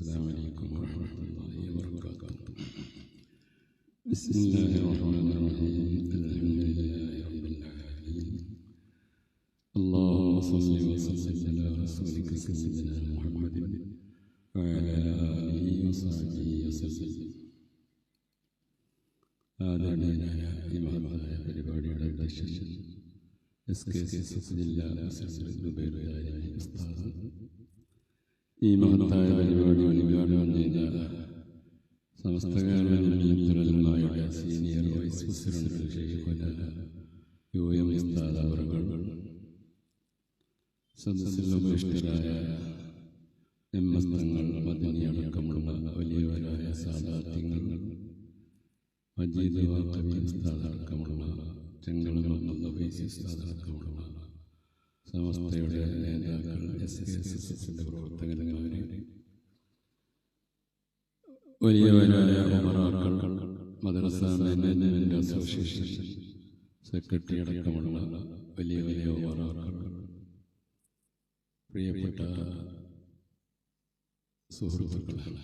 السلام عليكم ورحمة الله وبركاته بسم الله الرحمن الرحيم الحمد لله رب العالمين اللهم صل وسلم على رسولك سيدنا محمد وعلى آله وصحبه وسلم ആദരണീയനായ ഈ മഹത്തായ പരിപാടിയുടെ അധ്യക്ഷൻ എസ് കെ സി എസ് ജില്ലാ പ്രസിഡന്റ് ഉസ്താദ് ഈ മഹത്തായ പരിപാടി ഉദ്ഘാടനം ചെയ്ത Samastha Kerala senior vice president Shaikhuna U M Ustad അവറുകൾ സദസ്സിലുപേക്ഷിതരായ എം എസ് തങ്ങൾ മദനി അടക്കമുള്ള വലിയവരായ സാധാത്യങ്ങൾ മജീദ് ഉസ്താദ് അടക്കമുള്ള ഉസ്താദ് അടക്കമുള്ള സമസ്തയുടെ നേതാക്കൾ എസ് എസ് എസ് എസിന്റെ പ്രവർത്തകന്മാരെ വലിയ ഉമറാക്കൾ മദ്രസ മാനേജ്മെന്റ് അസോസിയേഷൻ സെക്രട്ടറി അടക്കമുള്ള വലിയ വലിയ ഉമറാക്കൾ പ്രിയപ്പെട്ട സുഹൃത്തുക്കളാണ്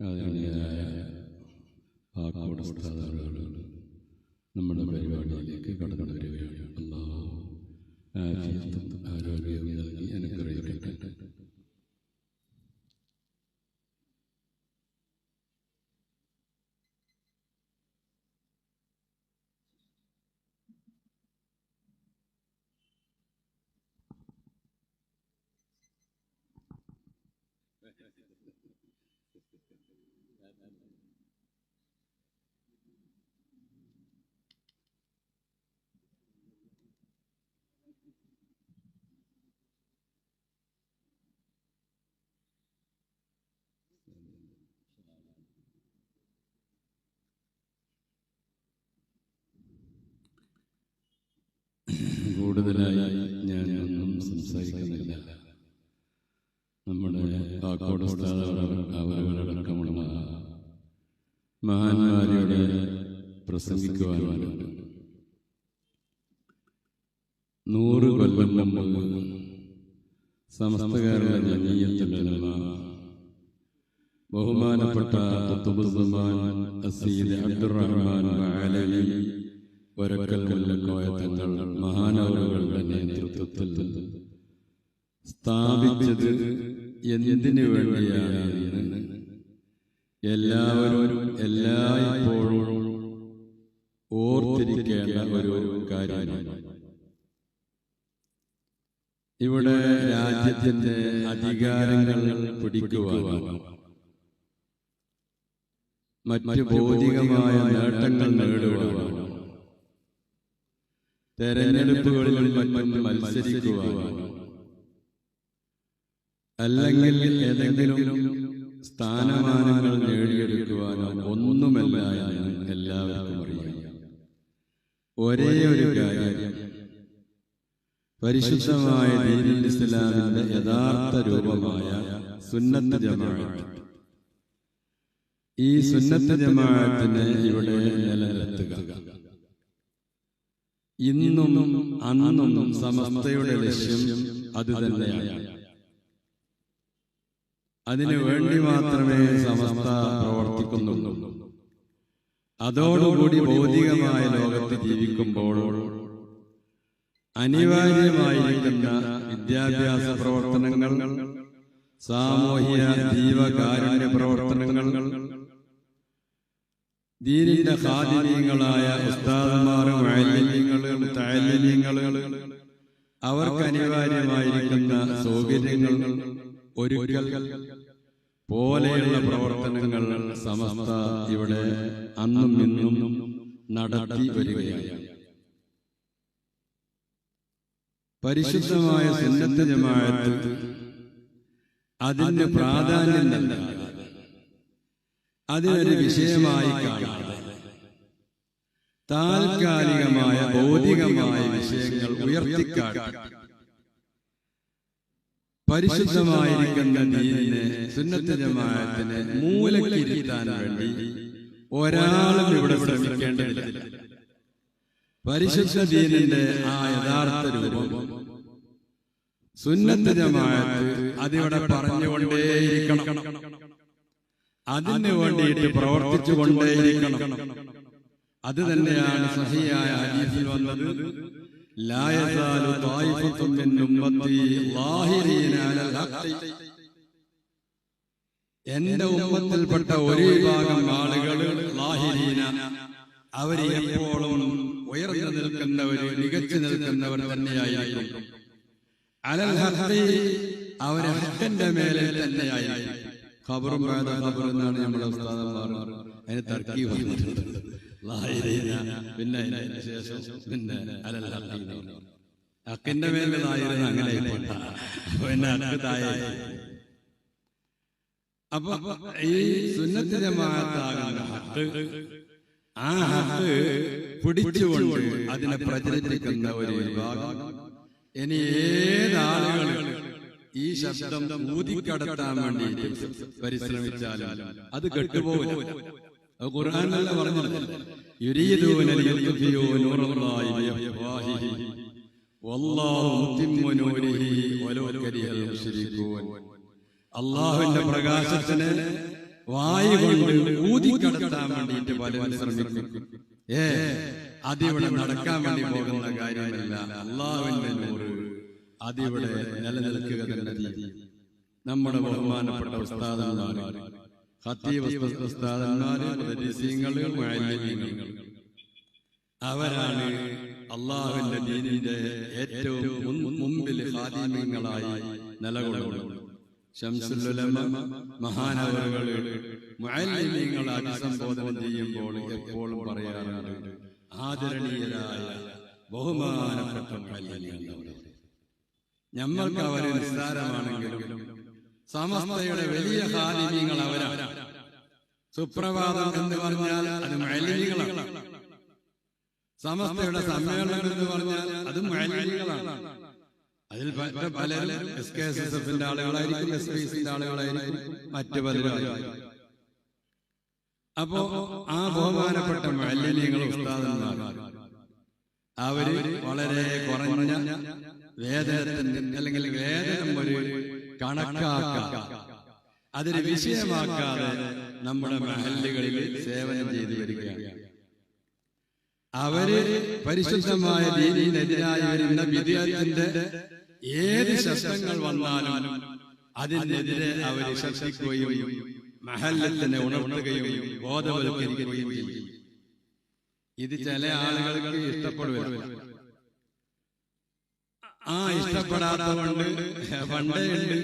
ആദരണീയരായ ആക്കോട് സ്ഥാതാളുകൾ നമ്മുടെ പരിപാടിയിലേക്ക് കടന്നു വരികയാണ് അല്ലാഹു ആഫിയത്തും ആരോഗ്യവും നൽകി അനുഗ്രഹിക്കട്ടെ. കൂടുതലായി ഞാൻ ഒന്നും സംസാരിക്കുന്നില്ല. നമ്മുടെ കാക്കോട് അവരടക്കമുള്ള മഹാന്മാരുടെ പ്രസംഗിക്കുവാനുണ്ട്. നൂറ് കൊല്ലം മുമ്പ് സമസ്തകാരുടെ ജമീയത്തുലമ ബഹുമാനപ്പെട്ട അബ്ദുറഹ്മാൻ വരക്കൽ തങ്ങൾ മഹാനവറുകളുടെ നേതൃത്വത്തിൽ സ്ഥാപിച്ചത് എന്തിനു വേണ്ടിയാണ് എല്ലാവരും എല്ലായ്പ്പോഴും ഓർത്തിരിക്കേണ്ട ഒരു കാര്യമാണ്. ഇവിടെ രാജ്യത്തിന്റെ അധികാരങ്ങൾ പിടിക്കുവാനും മറ്റ് ഭൗതികമായ നേട്ടങ്ങൾ നേടുവാനും തെരഞ്ഞെടുപ്പുകളിൽ മറ്റും മത്സരിക്കുവാനും അല്ലെങ്കിൽ ഏതെങ്കിലും സ്ഥാനമാനങ്ങൾ നേടിയെടുക്കുവാനോ ഒന്നുമല്ല എന്ന് എല്ലാവർക്കും അറിയാം. ഒരേ ഒരു കാര്യം. പരിശുദ്ധമായ ഇസ്ലാമിന്റെ യഥാർത്ഥ രൂപമായ സുന്നത്ത് ജമാഅത്ത്. ഈ സുന്നത്ത് ജമാഅത്തിനെ ഇവിടെ നിലനിർത്തുക. ഇന്നും അന്നും സമസ്തയുടെ ലക്ഷ്യം അത് തന്നെയാണ്. അതിനു വേണ്ടി മാത്രമേ സമസ്ത പ്രവർത്തിക്കുന്നുള്ളൂ. അതോടുകൂടി ഭൗതികമായ ലോകത്ത് ജീവിക്കുമ്പോൾ അനിവാര്യമായിരിക്കുന്ന വിദ്യാഭ്യാസ പ്രവർത്തനങ്ങൾ സാമൂഹിക ജീവകാരുണ്യ പ്രവർത്തനങ്ങൾ ദീനിന്റെ ഹാദിനീയങ്ങളായ താലിന്യങ്ങളും അവർക്ക് അനിവാര്യമായിരിക്കുന്ന സൗകര്യങ്ങൾ ഒരുക്കൽ പോലെയുള്ള പ്രവർത്തനങ്ങൾ സമസ്ത ഇവിടെ അന്നും ഇന്നും നടത്തി വരികയാണ്. പരിശുദ്ധമായ സുന്നത്ത് ജമാഅത്ത് അതിന്റെ പ്രാധാന്യം നൽകാതെ അതിനൊരു വിഷയമായി കാണാതെ താൽക്കാലികമായ ഭൗതികമായ വിഷയങ്ങൾ ഉയർത്തിക്കാട്ടി പരിശുദ്ധമായിരിക്കുന്ന ദീനിനെ സുന്നത്ത് ജമാഅത്തിനെ മൂലക്കിരുത്താൻ വേണ്ടി ഒരാളും ഇവിടെ ശ്രമിക്കേണ്ടതില്ല. പരിശുദ്ധ ദീനിന്റെ ആ യഥാർത്ഥ രൂപം സുന്നത്ത് ജമാഅത്ത് അതിവിടെ പറഞ്ഞുകൊണ്ടേയിരിക്കണം. അതിന് വേണ്ടിയിട്ട് പ്രവർത്തിച്ചു കൊണ്ടേയിരിക്കണം അത് തന്നെയാണ് സഹിയായ ഹദീസിൽ വന്നത്. എന്റെ ഉമ്മത്തിൽപ്പെട്ട ഒരു വിഭാഗം ആളുകൾ ലാഹിരീന അവർ എപ്പോഴും ഉയർന്നു നിൽക്കുന്നവർ മികച്ചു നിൽക്കുന്നവർ തന്നെയായിരിക്കും. അലൽ ഹത്തി ഹഖിന്റെ മേലെ തന്നെയായിരിക്കും. ഖബറും എന്നാണ് നമ്മുടെ ഉസ്താദന്മാർ അതിന് തർക്കി പിന്നെ അതിന് ശേഷം പിന്നെ. ഹക്കിന്റെ മേലെ അങ്ങനെ പിന്നെ അപ്പൊ ഈ സുന്നത്തിന്റെ ജമാഅത്താകുന്ന ഹക്ക് ആ ഹക്ക് പിടിച്ചുകൊണ്ട് അതിനെ പ്രചരിപ്പിക്കുന്ന ഒരു വിഭാഗം ഇനി ഏതാളുകൾ ഈ ശബ്ദം ഊതിക്കടത്താൻ വേണ്ടി പരിശ്രമിച്ചാൽ അത് കെട്ടുപോകില്ല ഖുർആനല്ല പറഞ്ഞത് അള്ളാഹുവിന്റെ പ്രകാശത്തിന് വായു കൊണ്ട് ഊതിക്കടത്താൻ വേണ്ടിയിട്ട് പലരും ശ്രമിക്കും. ഏ അതിവിടെ നടക്കാൻ വേണ്ടി പോകുന്ന കാര്യമല്ല. അള്ളാഹുവിന്റെ നൂറ്. അതിവിടെ നിലനിൽക്കുക തന്നെ. നമ്മുടെ ബഹുമാനപ്പെട്ട ഉസ്താദന്മാർ അവരാണ് അള്ളാഹുവിന്റെ ദീനിന്റെ ഏറ്റവും മുമ്പിൽ ഹാദിമ്യങ്ങളായി നിലകൊള്ളുന്നത് ശംസുലുലമ മഹാനവറുകൾ മുഅല്ലിമീങ്ങൾ അഭിസംബോധന ചെയ്യുമ്പോൾ എപ്പോഴും പറയാറുണ്ട് ആദരണീയരായ ബഹുമാനപ്പെട്ട മുഅല്ലിമീങ്ങൾ ഞമ്മൾക്ക് അവരെ നിസ്സാരമാണെങ്കിലും സമസ്തയുടെ വലിയ ഹാദിമ്യങ്ങൾ അവരാണ് സുപ്രഭാതം എന്ന് പറഞ്ഞാൽ അത് മുഅല്ലിമീങ്ങളാണ് സമസ്തയുടെ സമ്മേളനം എന്ന് പറഞ്ഞാൽ അത് മുഅല്ലിമീങ്ങളാണ് അതിൽ പലരും എസ് കെ എസ് എസ് എഫിന്റെ ആളുകളായിരിക്കും എസ് പി സിന്റെ ആളുകളായിരിക്കും മറ്റു പലരും. അപ്പോ ആ ബഹുമാനപ്പെട്ട മലിനീകൾ ഉസ്താദന്മാർ അവർ വളരെ കുറഞ്ഞ വേതനത്തിന് അല്ലെങ്കിൽ വേതനം ഒരു കണക്കാക്ക അതൊരു വിഷയമാക്കാതെ നമ്മുടെ മഹല്ലുകളിൽ സേവനം ചെയ്തു വരികയാണ് അവർ പരിശുദ്ധമായ രീതിയിലെതിരായി വരുന്ന വിദ്യാർത്ഥിന്റെ ഏത് ശബ്ദങ്ങൾ വന്നാലും അതിനെതിരെ അവർ ശബ്ദിക്കുകയും മഹല്ലത്തിനെ ഉണർത്തുകയും ബോധവൽക്കരിക്കുകയും ചെയ്യും. ഇത് ചില ആളുകൾക്ക് ഇഷ്ടപ്പെടുക ആ ഇഷ്ടപ്പെടാത്തതുകൊണ്ട് പണ്ടേ ഉണ്ട്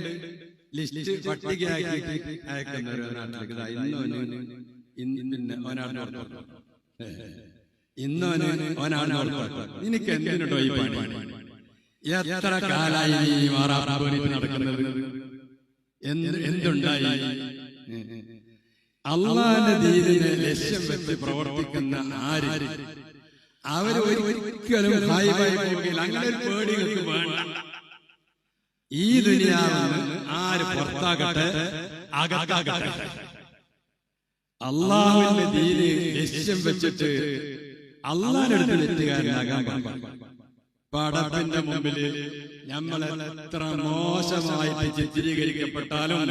ലിസ്റ്റ് പട്ടികയാക്കി അയക്കുന്ന ഒരു നാട്ടിലേക്ക് ഇന്ന് ഓനാണ് ഇന്നോന് ഓനാണ് നിനക്ക് എന്തിനുണ്ടോ ഈ പണി എത്ര കാലായി ഈ നടക്കുന്നത്? എന്ത് എന്തുണ്ടായി? അള്ളാന്റെ ദീനിനെ ലക്ഷ്യം വെച്ച് പ്രവർത്തിക്കുന്ന ആര്? അവർ ഒരിക്കലും അങ്ങനെ ഒരു പേടി നിങ്ങൾക്ക് വേണ്ട. ഈ ദുനിയാവ് ആര് പുറത്താകട്ടെ അകത്താകട്ടെ. അള്ളാഹുവിന്റെ ദീന് ലക്ഷ്യം വെച്ചിട്ട് അള്ളാഹിനടുത്ത് തെറ്റുകാരനാകാൻ പടപ്പിന്റെ മുമ്പിൽ നമ്മൾ എത്ര മോശമായിട്ട് ചിത്രീകരിക്കപ്പെട്ടാലും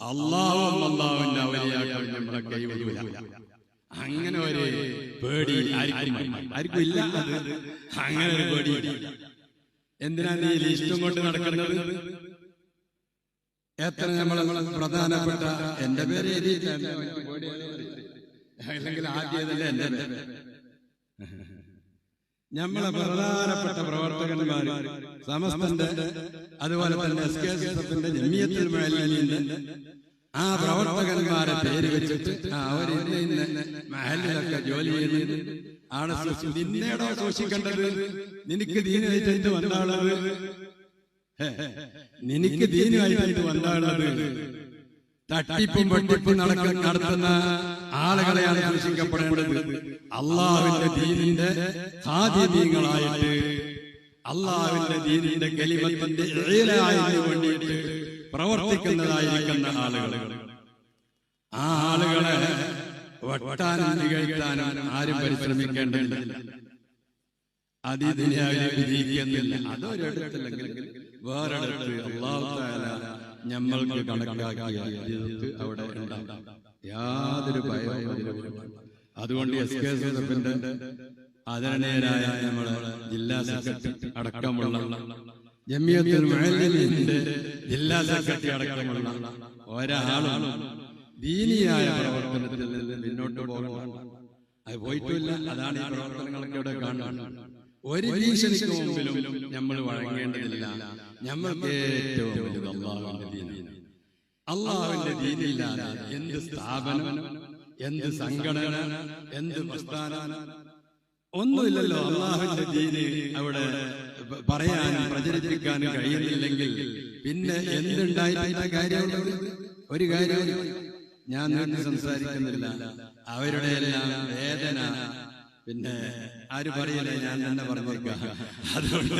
അള്ളാഹു അള്ളാഹുവിന്റെ അവരെയാകാൻ നമ്മുടെ കൈവിടൂല അങ്ങനെ ഒരു പേടി ആർക്കും ഇല്ല. അങ്ങനെ ഒരു പേടി. എന്തിനാ നീ ലിസ്റ്റും കൊണ്ട് നടക്കുന്നത്? എത്ര നമ്മൾ പ്രധാനപ്പെട്ട എന്റെ പേര് അല്ലെങ്കിൽ ആദ്യമല്ലേ എന്റെ നമ്മളെ പ്രധാനപ്പെട്ട പ്രവർത്തകന്മാർ സമസ്തന്റെ അതുപോലെ തന്നെ എസ് കെ എസ് എഫിന്റെ ജമിയത്തിൽ ആ പ്രവർത്തകന്മാരെ പേര് വെച്ചിട്ട് അവർ ഇന്ന് ഇന്ന് മഹലിലൊക്കെ ജോലി ചെയ്യുന്നത്. ആണ് നിന്നേടോ സൂക്ഷിക്കേണ്ടത് നിനക്ക് ദീനായിട്ട് വന്നാളത്? നിനക്ക് ദീനായിട്ട് വന്നാളത്? തട്ടിപ്പും വെട്ടിപ്പും നടക്കാൻ നടത്തുന്ന ആളുകളെയാണ് സൂക്ഷിക്കപ്പെടേണ്ടത് അള്ളാഹുവിന്റെ ദീനിന്റെ സാധ്യതീങ്ങളായിട്ട് അള്ളാഹുവിന്റെ ദീനിന്റെ കലിമത്തിന്റെ ഇഴയിലായതിനു വേണ്ടിയിട്ട് പ്രവർത്തിക്കുന്നതായിരിക്കുന്ന ആളുകൾ. ആ ആളുകളെ വട്ടാനും നികഴ്ത്താനും ആരും പരിശ്രമിക്കേണ്ടതില്ല. കണക്കാക്കിയ അവിടെ യാതൊരു അതുകൊണ്ട് എസ് കെ എസ് അതിനേരായ നമ്മുടെ ജില്ലാ സെക്രട്ടറി അടക്കമുള്ള ജമിയത്തുൽ മുഅല്ലിമീന്റെ ജില്ലാ സെക്രട്ടറി അടക്കമുള്ള ഒരാളും ദീനിയായ പ്രവർത്തനത്തിൽ നിന്ന് മുന്നോട്ട് പോകണം അത് പോയിട്ടില്ല. അതാണ് ഈ പ്രവർത്തനങ്ങളൊക്കെ കാണുന്നത്. ഒരു ഭീഷണിക്ക് മുമ്പിലും നമ്മൾ വഴങ്ങേണ്ടതില്ല. നമ്മൾക്ക് ഏറ്റവും വലുത് അള്ളാഹുവിന്റെ ദീനാണ്. അള്ളാഹുവിന്റെ ദീനില്ലാതെ എന്ത് സ്ഥാപനം എന്ത് സംഘടന എന്ത് പ്രസ്ഥാനം ഒന്നുമില്ലല്ലോ അള്ളാഹുവിന്റെ ദീന് അവിടെ പ- പറയാനും പ്രചരിപ്പിക്കാനും കഴിയുന്നില്ലെങ്കിൽ പിന്നെ എന്തുണ്ടായിട്ടുള്ള കാര്യമുള്ളത് ഒരു കാര്യം ഞാൻ നീട്ടി സംസാരിക്കുന്നില്ല. അവരുടെ എല്ലാം വേദന. പിന്നെ ആര് പറയില്ല? ഞാൻ തന്നെ പറഞ്ഞേക്കാം അതുകൊണ്ട്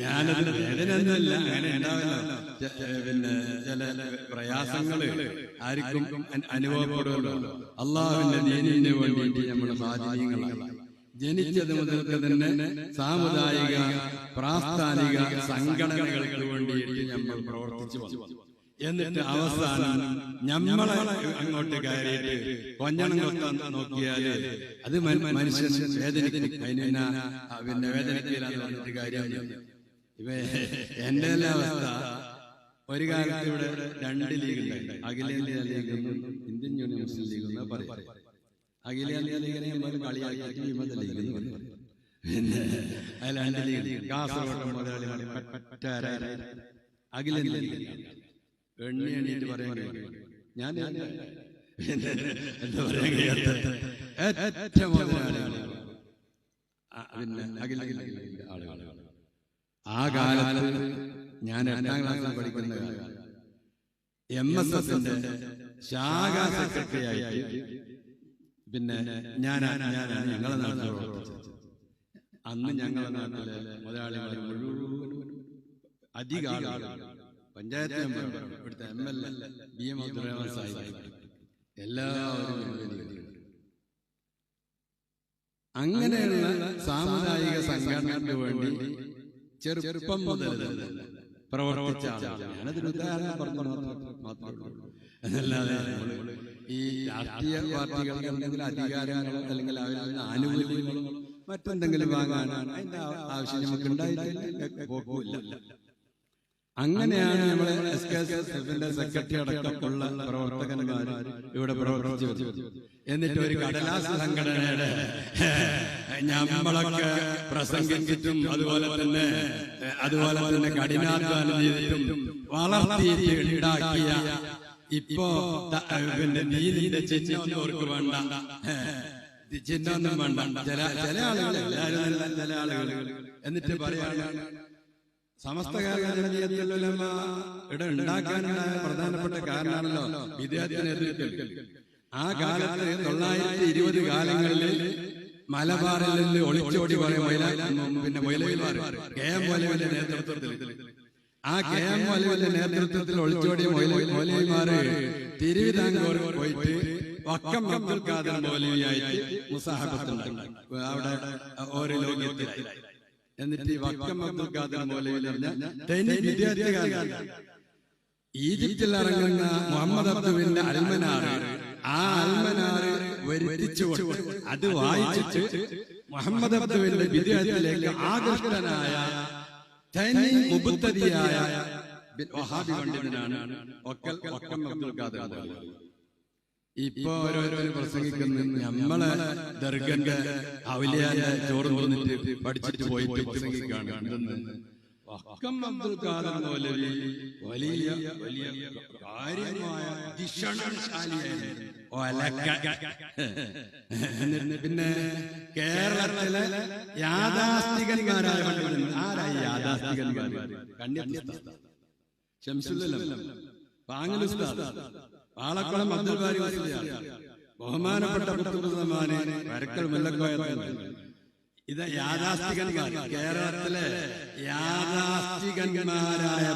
ഞാനത് വേദന ഒന്നുമല്ല അങ്ങനെ ഉണ്ടാവില്ല. പിന്നെ ചില പ്രയാസങ്ങൾ ആർക്കും അനുഭവപ്പെടുകയുള്ളൂ അനുഭവപ്പെടുമല്ലോ. അള്ളാഹുവിന്റെ നീനിന് വേണ്ടിയിട്ട് നമ്മൾ സാധനങ്ങളാണ് ജനിച്ചത് മുതൽക്ക് തന്നെ സാമുദായിക പ്രാസ്ഥാനിക സംഘടനകൾക്ക് വേണ്ടിയിട്ട് നമ്മൾ പ്രവർത്തിച്ചു വന്നു. എന്നിട്ട് അവസാനം ഞമ്മളെ അങ്ങോട്ട് കയറിയിട്ട് കൊഞ്ഞണം കൊത്താൻ നോക്കിയാൽ അത് മനുഷ്യൻ വേദനിക്കും അതിന് പിന്നെ വേദനിക്കില്ലാന്ന് പറഞ്ഞിട്ട് കാര്യമില്ല ഇവ എന്റെ എല്ലാ അവസ്ഥ ഒരു കാലത്ത് ഇവിടെ രണ്ട് ലീഗ് ഉണ്ടായി അഖിലേന്ത്യാ ലീഗ് എന്നും ഇന്ത്യൻ യൂണിയൻ മുസ്ലിം ലീഗ് എന്നാ പറയാം. പിന്നെ കാസർഗോഡ് അഖിലേന്ത്യാ എണ്ണി പറയാൻ ഞാൻ എന്താ പറയാൻ കഴിയാത്ത ഏറ്റവും മുതലാളികളാണ്. ആ, പിന്നെ കാലത്ത് ഞാൻ രണ്ടാം ക്ലാസ്സിൽ പഠിക്കുന്ന എം എസ് എസിന്റെ ശാഖാ സെക്രട്ടറി ആയിട്ട് പിന്നെ ഞാൻ ഞങ്ങളെ നാട്ടിൽ പ്രവർത്തിച്ചത് അന്ന് ഞങ്ങളെ നാട്ടിലെ മുതലാളികൾ മുഴുവൻ അധിക ആളുകൾ പഞ്ചായത്ത് മെമ്പർ ഇവിടുത്തെ M L A B M Abdurahman Sahib എല്ലാവരും. അങ്ങനെയുള്ള സാമുദായിക സംഘടനയ്ക്ക് വേണ്ടി ചെറുപ്പം മുതൽ പ്രവർത്തിച്ച ആളാണ് ഞാനതൊരു ഉദാഹരണം പറഞ്ഞു മാത്രമേ എന്നല്ലാതെ ഈ രാഷ്ട്രീയ പാർട്ടികൾക്ക് എന്തെങ്കിലും അധികാരങ്ങളോ അല്ലെങ്കിൽ അവരുടെ ആനുകൂല്യങ്ങളും ആനുകൂല്യങ്ങളോ മറ്റെന്തെങ്കിലും വാങ്ങാനാണ് അതിന്റെ ആവശ്യം നമുക്ക് ഉണ്ടായിട്ടില്ല. പോക്കില്ല അങ്ങനെയാണ് നമ്മളെ എസ് കെ എസ് സെക്രട്ടറി അടക്കമുള്ള പ്രവർത്തകന്മാർ ഇവിടെ പ്രവർത്തിച്ചു എന്നിട്ട് ഒരു കടലാസ് സംഘടനയുടെ നമ്മളൊക്കെ പ്രസംഗിച്ചിട്ടും അതുപോലെ തന്നെ അതുപോലെ തന്നെ കഠിനാധ്വാനം ചെയ്തിട്ടും വളർത്തിയിട്ട് ഉണ്ടാക്കിയ ഇപ്പോ പിന്നെ നീതിന്റെ ചിഹ്നമൊന്നും അവർക്ക് വേണ്ട ചിഹ്നമൊന്നും വേണ്ട ചില ചില ആളുകൾ ചില ആളുകൾ എന്നിട്ട് പറയാണ് സമസ്ത ഇവിടെ ഉണ്ടാക്കാനുണ്ടായ പ്രധാനപ്പെട്ട കാരണമാണല്ലോ വിദ്യാർത്ഥി എതിർക്കൽ ആ കാലത്ത് തൊള്ളായിരത്തി ഇരുപത് കാലങ്ങളിൽ മലബാറിൽ ഒളിച്ചോടി മൊയില പിന്നെ മൊയിലവിമാർ കെ എം മൊലവിന്റെ നേതൃത്വത്തിൽ. ആ കെ എം മൊലവിന്റെ നേതൃത്വത്തിൽ ഒളിച്ചോടിയ മൊലവിമാര് തിരുവിതാംകൂർ പോയിട്ട് വക്കം ഖാദർ മൗലവിയായിട്ട് മുസാഹബത്തുണ്ടായി അവിടെ ഓരോ ലോകത്തിലായി. എന്നിട്ട് ഈ വക്കം അബ്ദുൽ ഖാദർ വിദ്യാർത്ഥികാരൻ ഈജിപ്തിൽ ഇറങ്ങുന്ന മുഹമ്മദ് അബ്ദുവിന്റെ അൽമനാറ് ആ അൽമനാറ് വരുത്തിച്ചു അത് വായിച്ചിട്ട് മുഹമ്മദ് അബ്ദുവിന്റെ വിദ്യാർത്ഥിയിലേക്ക് ആകൃഷ്ടനായ തനി വഹാബി പണ്ഡിതനാണ് ഒക്കൽ അബ്ദുൽ ഖാദർ ഇപ്പൊ ഓരോരുത്തർ പ്രസംഗിക്കുന്ന നമ്മളെ ദർഗന്റെ ഔലിയാന്റെ ചോറ് തുറന്നിട്ട് പഠിച്ചിട്ട് പോയിട്ട് പ്രസംഗിക്കാണ് എന്തെന്ന് വക്കം അബ്ദുൽ ഖാദർ മൗലവി വലിയ വലിയ കാര്യമായ പിന്നെ കേരളത്തിലെ യാഥാസ്ഥികന്മാരായ ആരായി യാഥാസ്ഥികന്മാർ കണ്യപ്രസ്ഥ ഷംസുല്ലം പാങ്ങലുസ്താദ് പാളക്കുളം അബ്ദുൽ ബാരി ബഹുമാനപ്പെട്ട പുത്രസമാനെ വരക്കൽ മുല്ലക്കോയ ഇത് യാഥാസ്ഥികന്മാർ കേരളത്തിലെ യാഥാസ്ഥികന്മാരായ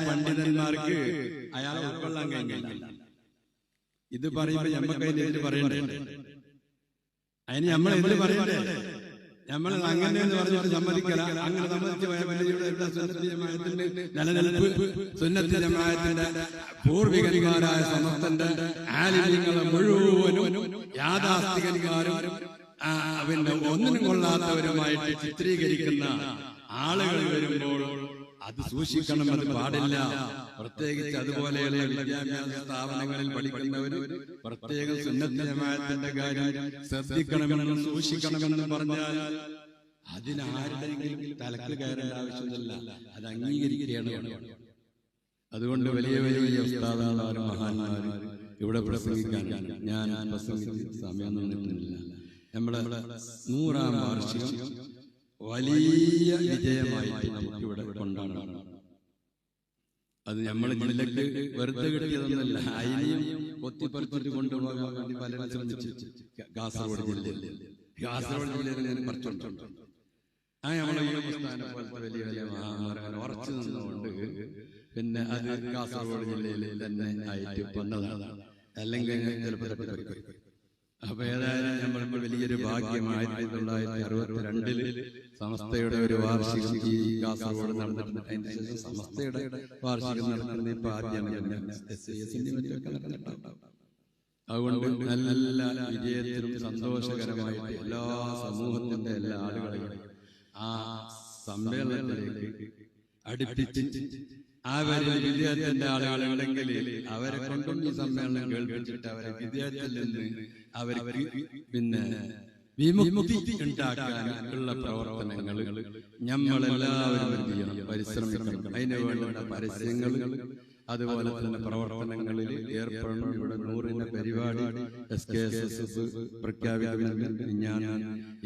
പണ്ഡിതന്മാർക്ക് അയാളെ ഉൾക്കൊള്ളാൻ കഴിഞ്ഞില്ല. ഇത് പറയുമ്പോൾ ഞമ്മക്ക് അതിന് എതിര് പറയണ്ടേ അതിന് നമ്മൾ എന്ത് പറയണ്ടേ നമ്മൾ അങ്ങനെ എന്ന് പറഞ്ഞിട്ട് സമ്മതിക്കല. അങ്ങനെ സമ്മതിച്ച് പോയ സുന്നത്തി ജമാഅത്തിന്റെ നിലനിൽപ്പ് സുന്നത്തി ജമാഅത്തിന്റെ പൂർവികന്മാരായ സമസ്തന്റെ ആലിംഗങ്ങളെ മുഴുവനും യാഥാസ്ഥികന്മാരും പിന്നെ ഒന്നിനും കൊള്ളാത്തവരുമായിട്ട് ചിത്രീകരിക്കുന്ന ആളുകൾ വരുമ്പോൾ അത് സൂക്ഷിക്കണം അത് പാടില്ല. പ്രത്യേകിച്ച് അതുപോലെയുള്ള വിദ്യാഭ്യാസ സ്ഥാപനങ്ങളിൽ പഠിക്കുന്നവർ പ്രത്യേക സുന്നദ്ധമായത്തിന്റെ കാര്യം ശ്രദ്ധിക്കണമെന്നും സൂക്ഷിക്കണമെന്നും പറഞ്ഞാൽ അതിനാരുടെയെങ്കിലും തലക്ക് കയറേണ്ട ആവശ്യമില്ല അത് അംഗീകരിക്കുകയാണ് അതുകൊണ്ട് വലിയ വലിയ ഉസ്താദാന്മാരും മഹാന്മാരും ഇവിടെ പ്രസംഗിക്കാൻ ഞാൻ സമയം നിന്നിട്ടില്ല. നമ്മുടെ നൂറാം വാർഷികം വലിയ വിജയമായിട്ട് നമുക്കിവിടെ കൊണ്ടാടണം അത് നമ്മളെ ജില്ലക്ക് വെറുതെ കിട്ടിയതൊന്നല്ല അതിനെയും കൊത്തിപ്പറിച്ചിട്ട് കൊണ്ടുപോകാൻ വേണ്ടി പലരും ശ്രമിച്ചു കാസർഗോഡ് ജില്ലയിൽ. കാസർഗോഡ് ജില്ലയിൽ ഞാൻ പറിച്ചുകൊണ്ടുണ്ട് ആ നമ്മളെ സ്ഥാനം പോലത്തെ വലിയ വലിയ ഉറച്ചു നിന്നുകൊണ്ട് പിന്നെ അത് കാസർഗോഡ് ജില്ലയിൽ തന്നെ ആയിട്ട് വന്നതാണ് അല്ലെങ്കിൽ ചിലപ്പോൾ അപ്പൊ ഏതായാലും നമ്മൾക്ക് വലിയൊരു ഭാഗ്യം ആയിരത്തി തൊള്ളായിരത്തി അറുപത്തിരണ്ടിൽ സമസ്തയുടെ ഒരു വാർഷികം ഈ കാസർഗോഡ് നടന്നിട്ടുണ്ട്. അതിന് ശേഷം സമസ്തയുടെ വാർഷികം നടക്കുന്നത് ഇപ്പൊ ആദ്യമാണ് അതുകൊണ്ട് നല്ല വിജയത്തിനും സന്തോഷകരമായിട്ട് എല്ലാ സമൂഹത്തിന്റെ എല്ലാ ആളുകളെയും ആ സമ്മേളനത്തിലേക്ക് അടുപ്പിച്ച് അവരിൽ വിദ്യാർത്ഥിന്റെ ആളുകളുണ്ടെങ്കിൽ അവരെ കൊണ്ടും ഈ സമ്മേളനം കേൾപ്പിച്ചിട്ട് അവരെ വിദ്യാർത്ഥിയിൽ നിന്ന് അവർക്ക് പിന്നെ വിമുക്തി ഉണ്ടാക്കാനുള്ള പ്രവർത്തനങ്ങൾ നമ്മളെല്ലാവരും ചെയ്യണം? പരിശ്രമിക്കണം. അതിന് വേണ്ട പരസ്യങ്ങൾ അതുപോലെ തന്നെ പ്രവർത്തനങ്ങളിൽ ഏർപ്പെടണം. ഇവിടെ നൂറിന്റെ പരിപാടി എസ് കെ എസ് എസ് പ്രഖ്യാപിക്കുന്നുണ്ട്. ഞാൻ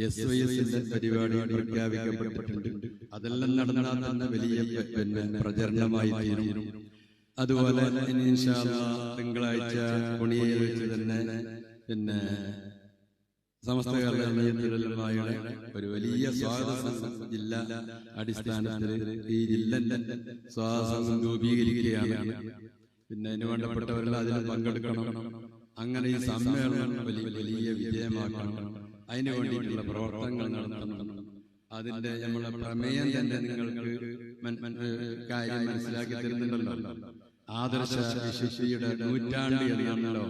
എസ് വൈ എസിന്റെ പരിപാടി പ്രഖ്യാപിക്കപ്പെട്ടിട്ടുണ്ട്. അതെല്ലാം നടന്നാൽ തന്നെ വലിയ പിന്നെ പ്രചരണമായി തീരും. അതുപോലെ തിങ്കളാഴ്ച കുണിയിൽ വെച്ച് തന്നെ പിന്നെ സമസ്ത കേരള നിയമത്തിലുള്ളമായുടെ ഒരു വലിയ സ്വാഗത ജില്ലാ അടിസ്ഥാനത്തിൽ ഈ ജില്ലന്റെ സ്വാഗത സംഘം രൂപീകരിക്കുകയാണ്. പിന്നെ അതിന് വേണ്ടപ്പെട്ടവരെല്ലാം അതിൽ പങ്കെടുക്കണം. അങ്ങനെ ഈ സമ്മേളനം വലിയ വലിയ വിജയമാക്കണം. അതിനു വേണ്ടിയിട്ടുള്ള പ്രവർത്തനങ്ങൾ നടത്തണം. അതിന്റെ നമ്മളെ പ്രമേയം തന്നെ നിങ്ങൾക്ക് കാര്യം മനസ്സിലാക്കി തരുന്നുണ്ടല്ലോ. ആദർശ വിശുദ്ധിയുടെ നൂറ്റാണ്ട് എന്നാണല്ലോ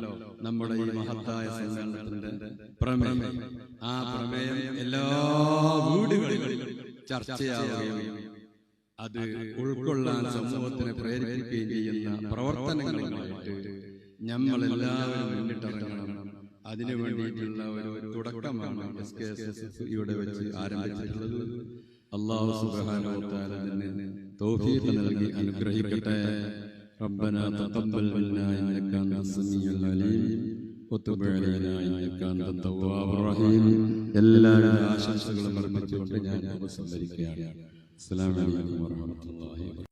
നമ്മുടെ ഈ മഹത്തായ സമ്മേളനത്തിന്റെ പ്രമേയം. ആ പ്രമേയം എല്ലാ വീടുകളിലും ചർച്ചയാവുകയും അത് ഉൾക്കൊള്ളാൻ സമൂഹത്തിനെ പ്രേരിപ്പിക്കുകയും ചെയ്യുന്ന പ്രവർത്തനങ്ങളുമായിട്ട് നമ്മൾ എല്ലാവരും മുന്നിട്ടിറങ്ങണം. അതിനു വേണ്ടിയിട്ടുള്ള ഒരു തുടക്കമാണ് എസ് കെ എസ് എസ് ഇവിടെ വെച്ച് ആരംഭിച്ചിട്ടുള്ളത്. അള്ളാഹു സുബാനോ തന്നെ തൗഫീഖ് നൽകി അനുഗ്രഹിക്കട്ടെ. ربنا تقبل منا انك انت السميع العليم وتب علينا انك انت التواب الرحيم എല്ലാ ആശംസകളും അർപ്പിച്ചുകൊണ്ട് ഞാൻ ഉപസംഹരിക്കുകയാണ് അസ്സലാമു അലൈക്കും വറഹ്മത്തുള്ളാഹി